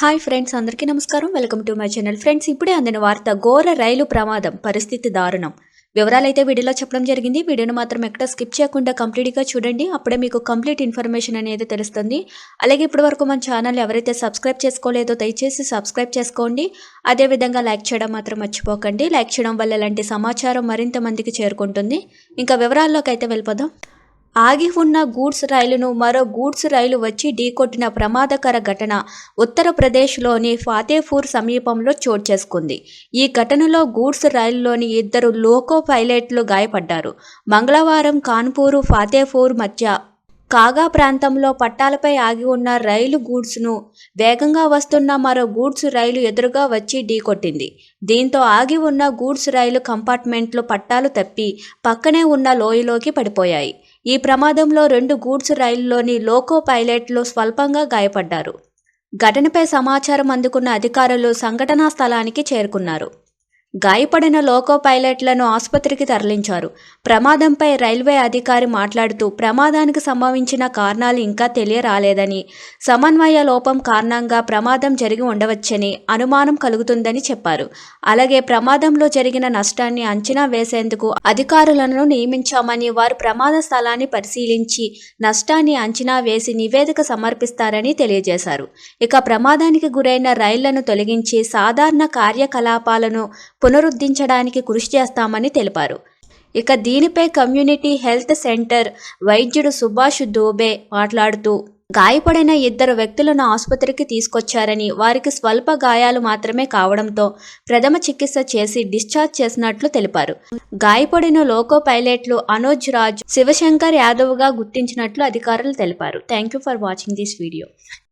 Hi friends అందరికీ నమస్కారం. Welcome to my channel friends ఇప్పుడే అందిన వార్త ఘోర రైలు ప్రమాదం పరిస్థితి దారుణం. వివరాలైతే వీడియోలో చెప్పడం జరిగింది. వీడియోను మాత్రం ఎక్కడ స్కిప్ చేయకుండా కంప్లీట్గా చూడండి. అప్పుడే మీకు కంప్లీట్ ఇన్ఫర్మేషన్ అనేది తెలుస్తుంది. అలాగే ఇప్పటి వరకు మన ఛానల్ ఎవరైతే సబ్స్క్రైబ్ చేసుకోలేదో దయచేసి సబ్స్క్రైబ్ చేసుకోండి. అదేవిధంగా లైక్ చేయడం మాత్రం మర్చిపోకండి. లైక్ చేయడం వల్ల ఇలాంటి సమాచారం మరింత మందికి చేరుకుంటుంది. ఇంకా వివరాల్లోకి అయితే వెళ్ళిపోదాం. ఆగి ఉన్న గూడ్స్ రైలును మరో గూడ్స్ రైలు వచ్చి ఢీకొట్టిన ప్రమాదకర ఘటన ఉత్తరప్రదేశ్లోని ఫాతేపూర్ సమీపంలో చోటు చేసుకుంది. ఈ ఘటనలో గూడ్స్ రైలులోని ఇద్దరు లోకో పైలట్లు గాయపడ్డారు. మంగళవారం కాన్పూరు ఫాతేపూర్ మధ్య కాగా ప్రాంతంలో పట్టాలపై ఆగి ఉన్న రైలు గూడ్స్ను వేగంగా వస్తున్న మరో గూడ్స్ రైలు ఎదురుగా వచ్చి ఢీకొట్టింది. దీంతో ఆగి ఉన్న గూడ్స్ రైలు కంపార్ట్మెంట్లు పట్టాలు తప్పి పక్కనే ఉన్న లోయలోకి పడిపోయాయి. ఈ ప్రమాదంలో రెండు గూడ్స్ రైలులోని లోకో పైలట్లు స్వల్పంగా గాయపడ్డారు. ఘటనపై సమాచారం అందుకున్న అధికారులు సంఘటనా స్థలానికి చేరుకున్నారు. గాయపడిన లోకో పైలట్లను ఆసుపత్రికి తరలించారు. ప్రమాదంపై రైల్వే అధికారి మాట్లాడుతూ ప్రమాదానికి సంభవించిన కారణాలు ఇంకా తెలియరాలేదని సమన్వయ లోపం కారణంగా ప్రమాదం జరిగి ఉండవచ్చని అనుమానం కలుగుతుందని చెప్పారు. అలాగే ప్రమాదంలో జరిగిన నష్టాన్ని అంచనా వేసేందుకు అధికారులను నియమించామని వారు ప్రమాద స్థలాన్ని పరిశీలించి నష్టాన్ని అంచనా వేసి నివేదిక సమర్పిస్తారని తెలియజేశారు. ఇక ప్రమాదానికి గురైన రైళ్ళను తొలగించి సాధారణ కార్యకలాపాలను పునరుద్ధరించడానికి కృషి చేస్తామని తెలిపారు. ఇక దీనిపై కమ్యూనిటీ హెల్త్ సెంటర్ వైద్యుడు సుభాష్ దోబే మాట్లాడుతూ గాయపడిన ఇద్దరు వ్యక్తులను ఆసుపత్రికి తీసుకొచ్చారని వారికి స్వల్ప గాయాలు మాత్రమే కావడంతో ప్రథమ చికిత్స చేసి డిశ్చార్జ్ చేసినట్లు తెలిపారు. గాయపడిన లోకో పైలట్లు అనోజ్ రాజ్ శివశంకర్ యాదవ్గా గుర్తించినట్లు అధికారులు తెలిపారు. Thank you for watching this video.